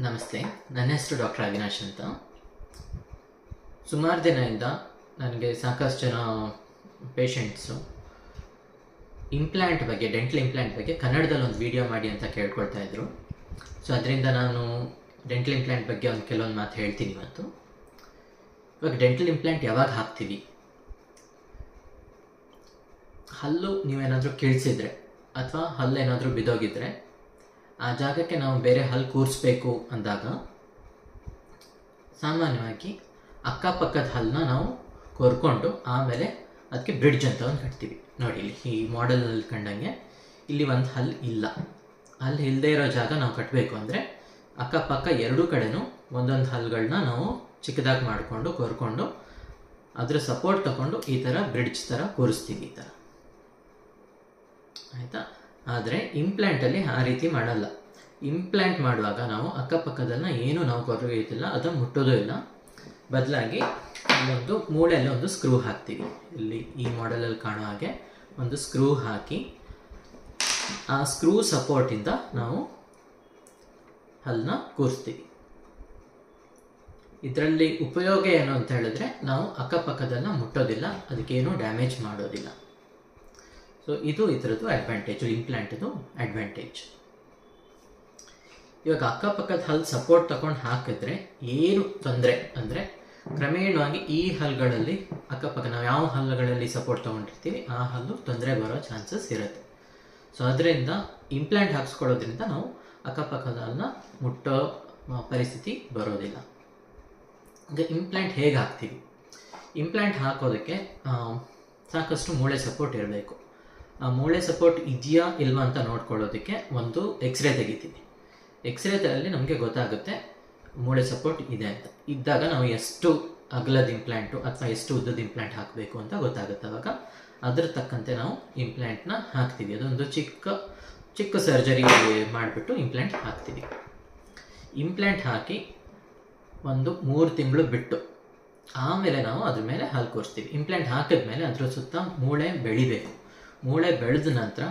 ನಮಸ್ತೆ. ನನ್ನ ಹೆಸರು ಡಾಕ್ಟರ್ ಅವಿನಾಶ್ ಅಂತ. ಸುಮಾರು ದಿನದಿಂದ ನನಗೆ ಸಾಕಷ್ಟು ಜನ ಪೇಷಂಟ್ಸು ಇಂಪ್ಲ್ಯಾಂಟ್ ಬಗ್ಗೆ ಡೆಂಟಲ್ ಇಂಪ್ಲ್ಯಾಂಟ್ ಬಗ್ಗೆ ಕನ್ನಡದಲ್ಲಿ ಒಂದು ವಿಡಿಯೋ ಮಾಡಿ ಅಂತ ಕೇಳ್ಕೊಳ್ತಾ ಇದ್ರು. ಸೊ ಅದರಿಂದ ನಾನು ಡೆಂಟಲ್ ಇಂಪ್ಲ್ಯಾಂಟ್ ಬಗ್ಗೆ ಒಂದು ಕೆಲವೊಂದು ಮಾತು ಹೇಳ್ತೀನಿ ಇವತ್ತು. ಇವಾಗ ಡೆಂಟಲ್ ಇಂಪ್ಲ್ಯಾಂಟ್ ಯಾವಾಗ ಹಾಕ್ತೀವಿ? ಹಲ್ಲು ನೀವೇನಾದರೂ ಕೀಳ್ಸಿದ್ರೆ, ಅಥವಾ ಹಲ್ಲು ಏನಾದರೂ ಬಿದ್ದೋಗಿದ್ರೆ ಆ ಜಾಗಕ್ಕೆ ನಾವು ಬೇರೆ ಹಲ್ಲು ಕೂರಿಸ್ಬೇಕು ಅಂದಾಗ ಸಾಮಾನ್ಯವಾಗಿ ಅಕ್ಕಪಕ್ಕದ ಹಲ್ಲನ್ನ ನಾವು ಕೊರ್ಕೊಂಡು ಆಮೇಲೆ ಅದಕ್ಕೆ ಬ್ರಿಡ್ಜ್ ಅಂತ ಒಂದು ಕಟ್ತೀವಿ. ನೋಡಿ, ಇಲ್ಲಿ ಈ ಮಾಡೆಲ್ನಲ್ಲಿ ಕಂಡಂಗೆ ಇಲ್ಲಿ ಒಂದು ಹಲ್ಲು ಇಲ್ಲ. ಹಲ್ಲು ಇಲ್ಲದೆ ಇರೋ ಜಾಗ ನಾವು ಕಟ್ಟಬೇಕು ಅಂದರೆ ಅಕ್ಕಪಕ್ಕ ಎರಡೂ ಕಡೆನೂ ಒಂದೊಂದು ಹಲ್ಲುಗಳನ್ನ ನಾವು ಚಿಕ್ಕದಾಗಿ ಮಾಡಿಕೊಂಡು ಕೊರ್ಕೊಂಡು ಅದರ ಸಪೋರ್ಟ್ ತಗೊಂಡು ಈ ಥರ ಬ್ರಿಡ್ಜ್ ಥರ ಕೂರಿಸ್ತೀವಿ ಈ ಥರ ಆಯಿತಾ? ಆದರೆ ಇಂಪ್ಲ್ಯಾಂಟಲ್ಲಿ ಆ ರೀತಿ ಮಾಡಲ್ಲ. ಇಂಪ್ಲ್ಯಾಂಟ್ ಮಾಡುವಾಗ ನಾವು ಅಕ್ಕಪಕ್ಕದನ್ನ ಏನು ನಾವು ಕೊರಗಿತಿಲ್ಲ ಅದು ಮುಟ್ಟೋದು ಇಲ್ಲ. ಬದಲಾಗಿ ಒಂದು ಮೂಳೆಯಲ್ಲಿ ಒಂದು ಸ್ಕ್ರೂ ಹಾಕ್ತೀವಿ. ಇಲ್ಲಿ ಈ ಮಾಡೆಲಲ್ಲಿ ಕಾಣೋ ಹಾಗೆ ಒಂದು ಸ್ಕ್ರೂ ಹಾಕಿ ಆ ಸ್ಕ್ರೂ ಸಪೋರ್ಟಿಂದ ನಾವು ಹಲ್ಲನ್ನ ಕೂರಿಸ್ತೀವಿ. ಇದರಲ್ಲಿ ಉಪಯೋಗ ಏನು ಅಂತ ಹೇಳಿದ್ರೆ ನಾವು ಅಕ್ಕಪಕ್ಕದನ್ನ ಮುಟ್ಟೋದಿಲ್ಲ, ಅದಕ್ಕೇನು ಡ್ಯಾಮೇಜ್ ಮಾಡೋದಿಲ್ಲ. ಸೊ ಇದು ಇದರದ್ದು ಅಡ್ವಾಂಟೇಜು ಇಂಪ್ಲ್ಯಾಂಟ್ದು ಅಡ್ವಾಂಟೇಜ್ ಇವಾಗ ಅಕ್ಕಪಕ್ಕದ ಹಲ್ ಸಪೋರ್ಟ್ ತಗೊಂಡು ಹಾಕಿದ್ರೆ ಏನು ತೊಂದರೆ ಅಂದರೆ ಕ್ರಮೇಣವಾಗಿ ಈ ಹಲ್ಲುಗಳಲ್ಲಿ ಅಕ್ಕಪಕ್ಕ ನಾವು ಯಾವ ಹಲ್ಲುಗಳಲ್ಲಿ ಸಪೋರ್ಟ್ ತೊಗೊಂಡಿರ್ತೀವಿ, ಆ ಹಲ್ಲು ತೊಂದರೆ ಬರೋ ಚಾನ್ಸಸ್ ಇರುತ್ತೆ. ಸೊ ಅದರಿಂದ ಇಂಪ್ಲಾಂಟ್ ಹಾಕ್ಸ್ಕೊಳ್ಳೋದ್ರಿಂದ ನಾವು ಅಕ್ಕಪಕ್ಕದ ಹಲ್ಲನ್ನ ಮುಟ್ಟೋ ಪರಿಸ್ಥಿತಿ ಬರೋದಿಲ್ಲ. ಈಗ ಇಂಪ್ಲಾಂಟ್ ಹೇಗೆ ಹಾಕ್ತೀವಿ? ಇಂಪ್ಲಾಂಟ್ ಹಾಕೋದಕ್ಕೆ ಸಾಕಷ್ಟು ಮೂಳೆ ಸಪೋರ್ಟ್ ಇರಬೇಕು. ಆ ಮೂಳೆ ಸಪೋರ್ಟ್ ಇದೆಯಾ ಇಲ್ವಾ ಅಂತ ನೋಡ್ಕೊಳ್ಳೋದಕ್ಕೆ ಒಂದು ಎಕ್ಸ್ರೇ ತೆಗಿತೀವಿ ಎಕ್ಸ್ರೇದಲ್ಲಿ ನಮಗೆ ಗೊತ್ತಾಗುತ್ತೆ ಮೂಳೆ ಸಪೋರ್ಟ್ ಇದೆ ಅಂತ. ಇದ್ದಾಗ ನಾವು ಎಷ್ಟು ಅಗಲದ ಇಂಪ್ಲ್ಯಾಂಟು ಅಥವಾ ಎಷ್ಟು ಉದ್ದದ ಇಂಪ್ಲಾಂಟ್ ಹಾಕಬೇಕು ಅಂತ ಗೊತ್ತಾಗುತ್ತೆ ಅವಾಗ. ಅದ್ರ ತಕ್ಕಂತೆ ನಾವು ಇಂಪ್ಲಾಂಟ್ನ ಹಾಕ್ತೀವಿ. ಅದೊಂದು ಚಿಕ್ಕ ಚಿಕ್ಕ ಸರ್ಜರಿ ಮಾಡಿಬಿಟ್ಟು ಇಂಪ್ಲಾಂಟ್ ಹಾಕ್ತೀವಿ. ಇಂಪ್ಲಾಂಟ್ ಹಾಕಿ ಒಂದು ಮೂರು ತಿಂಗಳು ಬಿಟ್ಟು ಆಮೇಲೆ ನಾವು ಅದ್ರ ಮೇಲೆ ಹಾಲು ಕೂರಿಸ್ತೀವಿ. ಇಂಪ್ಲಾಂಟ್ ಹಾಕಿದ್ಮೇಲೆ ಅದ್ರ ಸುತ್ತ ಮೂಳೆ ಬೆಳಿಬೇಕು. ಮೂಳೆ ಬೆಳೆದ ನಂತರ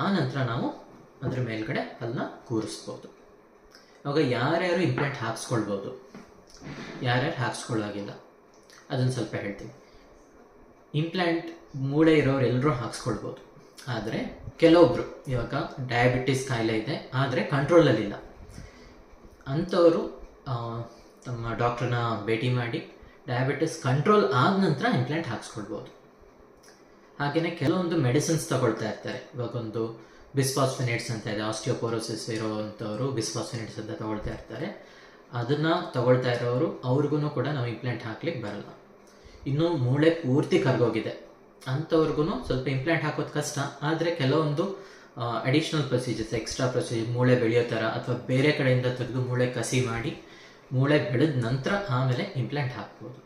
ಆ ನಂತರ ನಾವು ಅದ್ರ ಮೇಲ್ಗಡೆ ಅದನ್ನ ಕೂರಿಸ್ಬೋದು. ಅವಾಗ ಯಾರ್ಯಾರು ಇಂಪ್ಲಾಂಟ್ ಹಾಕ್ಸ್ಕೊಳ್ಬೋದು? ಯಾರ್ಯಾರು ಹಾಕ್ಸ್ಕೊಳ್ಳೋಗಿಲ್ಲ? ಅದನ್ನು ಸ್ವಲ್ಪ ಹೇಳ್ತೀನಿ. ಇಂಪ್ಲಾಂಟ್ ಮೂಳೆ ಇರೋರು ಎಲ್ಲರೂ ಹಾಕ್ಸ್ಕೊಳ್ಬೋದು. ಆದರೆ ಕೆಲವೊಬ್ಬರು ಇವಾಗ ಡಯಾಬಿಟಿಸ್ ಕಾಯಿಲೆ ಇದೆ, ಆದರೆ ಕಂಟ್ರೋಲಲ್ಲಿಲ್ಲ ಅಂಥವರು ತಮ್ಮ ಡಾಕ್ಟ್ರನ್ನ ಭೇಟಿ ಮಾಡಿ ಡಯಾಬಿಟಿಸ್ ಕಂಟ್ರೋಲ್ ಆದ ನಂತರ ಇಂಪ್ಲಾಂಟ್ ಹಾಕ್ಸ್ಕೊಳ್ಬೋದು. ಹಾಗೆಯೇ ಕೆಲವೊಂದು ಮೆಡಿಸಿನ್ಸ್ ತಗೊಳ್ತಾ ಇರ್ತಾರೆ. ಇವಾಗ ಒಂದು ಬಿಸ್ಫಾಸ್ಫಿನೇಟ್ಸ್ ಅಂತ ಇದೆ, ಆಸ್ಟಿಯೋಪೋರೋಸಿಸ್ ಇರೋವಂಥವ್ರು ಬಿಸ್ಫಾಸ್ಫಿನೇಟ್ಸ್ ಅಂತ ತಗೊಳ್ತಾ ಇರ್ತಾರೆ. ಅದನ್ನು ತಗೊಳ್ತಾ ಇರೋರು ಅವ್ರಿಗೂ ಕೂಡ ನಾವು ಇಂಪ್ಲಾಂಟ್ ಹಾಕ್ಲಿಕ್ಕೆ ಬರಲ್ಲ. ಇನ್ನು ಮೂಳೆ ಪೂರ್ತಿ ಕರ್ಗೋಗಿದೆ. ಅಂಥವ್ರಿಗೂ ಸ್ವಲ್ಪ ಇಂಪ್ಲಾಂಟ್ ಹಾಕೋದು ಕಷ್ಟ. ಆದರೆ ಕೆಲವೊಂದು ಅಡಿಷ್ನಲ್ ಪ್ರೊಸೀಜರ್ಸ್ ಎಕ್ಸ್ಟ್ರಾ ಪ್ರೊಸೀಜರ್ ಮೂಳೆ ಬೆಳೆಯೋ ಥರ ಅಥವಾ ಬೇರೆ ಕಡೆಯಿಂದ ತೆಗೆದು ಮೂಳೆ ಕಸಿ ಮಾಡಿ ಮೂಳೆ ಬೆಳೆದ ನಂತರ ಆಮೇಲೆ ಇಂಪ್ಲಾಂಟ್ ಹಾಕ್ಬೋದು.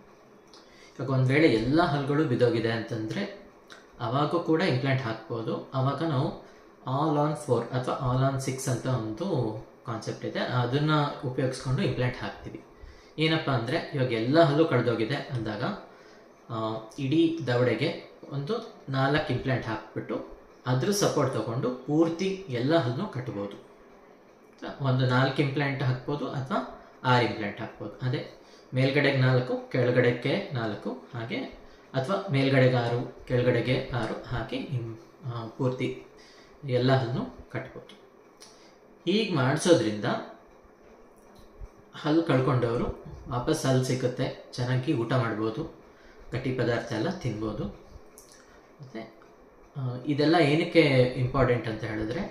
ಇವಾಗ ಒಂದು ವೇಳೆ ಎಲ್ಲ ಹಲ್ಗಳು ಬಿದ್ದೋಗಿದೆ ಅಂತಂದರೆ ಅವಾಗೂ ಕೂಡ ಇಂಪ್ಲಾಂಟ್ ಹಾಕ್ಬೋದು. ಆವಾಗ ನಾವು ಆಲ್ ಆನ್ ಫೋರ್ ಅಥವಾ ಆಲ್ ಆನ್ ಸಿಕ್ಸ್ ಅಂತ ಒಂದು ಕಾನ್ಸೆಪ್ಟ್ ಇದೆ. ಅದನ್ನು ಉಪಯೋಗಿಸ್ಕೊಂಡು ಇಂಪ್ಲಾಂಟ್ ಹಾಕ್ತೀವಿ. ಏನಪ್ಪ ಅಂದರೆ ಇವಾಗ ಎಲ್ಲ ಹಲ್ಲು ಕಳೆದೋಗಿದೆ ಅಂದಾಗ ಇಡೀ ದವಡೆಗೆ ಒಂದು ನಾಲ್ಕು ಇಂಪ್ಲಾಂಟ್ ಹಾಕ್ಬಿಟ್ಟು ಅದ್ರ ಸಪೋರ್ಟ್ ತಗೊಂಡು ಪೂರ್ತಿ ಎಲ್ಲ ಹಲ್ಲು ಕಟ್ಬೋದು. ಒಂದು ನಾಲ್ಕು ಇಂಪ್ಲಾಂಟ್ ಹಾಕ್ಬೋದು ಅಥವಾ ಆರು ಇಂಪ್ಲಾಂಟ್ ಹಾಕ್ಬೋದು. ಅದೇ ಮೇಲ್ಗಡೆಗೆ ನಾಲ್ಕು, ಕೆಳಗಡೆಗೆ ನಾಲ್ಕು, ಹಾಗೆ ಅಥವಾ ಮೇಲ್ಗಡೆಗೆ ಆರು ಕೆಳಗಡೆಗೆ ಆರು ಹಾಕಿ ಪೂರ್ತಿ ಎಲ್ಲ ಹಲ್ಲು ಕಟ್ಬೋದು. ಹೀಗೆ ಮಾಡಿಸೋದ್ರಿಂದ ಹಲ್ಲು ಕಳ್ಕೊಂಡವರು ವಾಪಸ್ ಹಲ್ಲು ಸಿಗುತ್ತೆ ಚೆನ್ನಾಗಿ ಊಟ ಮಾಡ್ಬೋದು, ಗಟ್ಟಿ ಪದಾರ್ಥ ಎಲ್ಲ ತಿನ್ಬೋದು. ಮತ್ತು ಇದೆಲ್ಲ ಏನಕ್ಕೆ ಇಂಪಾರ್ಟೆಂಟ್ ಅಂತ ಹೇಳಿದ್ರೆ,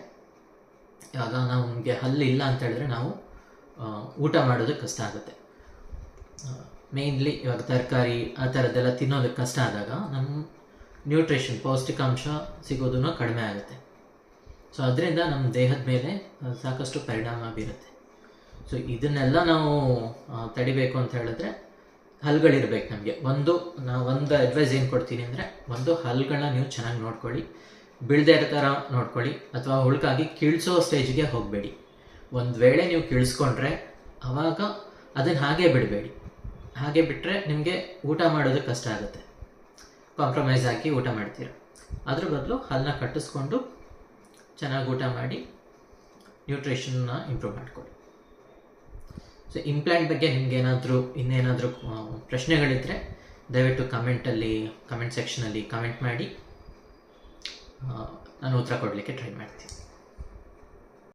ಯಾವಾಗ ನಮಗೆ ಹಲ್ಲು ಇಲ್ಲ ಅಂತ ಹೇಳಿದ್ರೆ ನಾವು ಊಟ ಮಾಡೋದಕ್ಕೆ ಕಷ್ಟ ಆಗುತ್ತೆ. ಮೇಯ್ನ್ಲಿ ಇವಾಗ ತರಕಾರಿ ಆ ಥರದ್ದೆಲ್ಲ ತಿನ್ನೋದಕ್ಕೆ ಕಷ್ಟ ಆದಾಗ ನಮ್ಮ ನ್ಯೂಟ್ರಿಷನ್ ಪೌಷ್ಟಿಕಾಂಶ ಸಿಗೋದನ್ನು ಕಡಿಮೆ ಆಗುತ್ತೆ. ಸೊ ಅದರಿಂದ ನಮ್ಮ ದೇಹದ ಮೇಲೆ ಸಾಕಷ್ಟು ಪರಿಣಾಮ ಬೀರುತ್ತೆ. ಸೊ ಇದನ್ನೆಲ್ಲ ನಾವು ತಡಿಬೇಕು ಅಂತ ಹೇಳಿದ್ರೆ ಹಲ್ಗಳಿರ್ಬೇಕು ನಮಗೆ. ಒಂದು, ನಾವು ಒಂದು ಅಡ್ವೈಸ್ ಏನು ಕೊಡ್ತೀನಿ ಅಂದರೆ ಒಂದು ಹಲ್ಗಳನ್ನ ನೀವು ಚೆನ್ನಾಗಿ ನೋಡ್ಕೊಳ್ಳಿ. ಬಿಳದೆ ಇರೋ ಥರ ನೋಡ್ಕೊಳ್ಳಿ. ಅಥವಾ ಹುಳುಕಾಗಿ ಕೀಳಿಸೋ ಸ್ಟೇಜ್ಗೆ ಹೋಗಬೇಡಿ. ಒಂದು ವೇಳೆ ನೀವು ಕೀಳ್ಸ್ಕೊಂಡ್ರೆ ಆವಾಗ ಅದನ್ನು ಹಾಗೆ ಬಿಡಬೇಡಿ. ಹಾಗೆ ಬಿಟ್ಟರೆ ನಿಮಗೆ ಊಟ ಮಾಡೋದು ಕಷ್ಟ ಆಗುತ್ತೆ. ಕಾಂಪ್ರಮೈಸ್ ಹಾಕಿ ಊಟ ಮಾಡ್ತೀರ. ಅದ್ರ ಬದಲು ಹಲ್ಲನ್ನ ಕಟ್ಟಿಸ್ಕೊಂಡು ಚೆನ್ನಾಗಿ ಊಟ ಮಾಡಿ ನ್ಯೂಟ್ರಿಷನ್ನ ಇಂಪ್ರೂವ್ ಮಾಡಿಕೊಡಿ ಸೊ ಇಂಪ್ಲಾಂಟ್ ಬಗ್ಗೆ ನಿಮ್ಗೆ ಏನಾದರೂ, ಇನ್ನೇನಾದರೂ ಪ್ರಶ್ನೆಗಳಿದ್ದರೆ ದಯವಿಟ್ಟು ಕಮೆಂಟಲ್ಲಿ ಕಮೆಂಟ್ ಸೆಕ್ಷನಲ್ಲಿ ಕಮೆಂಟ್ ಮಾಡಿ ನಾನು ಉತ್ತರ ಕೊಡಲಿಕ್ಕೆ ಟ್ರೈ ಮಾಡ್ತೀನಿ.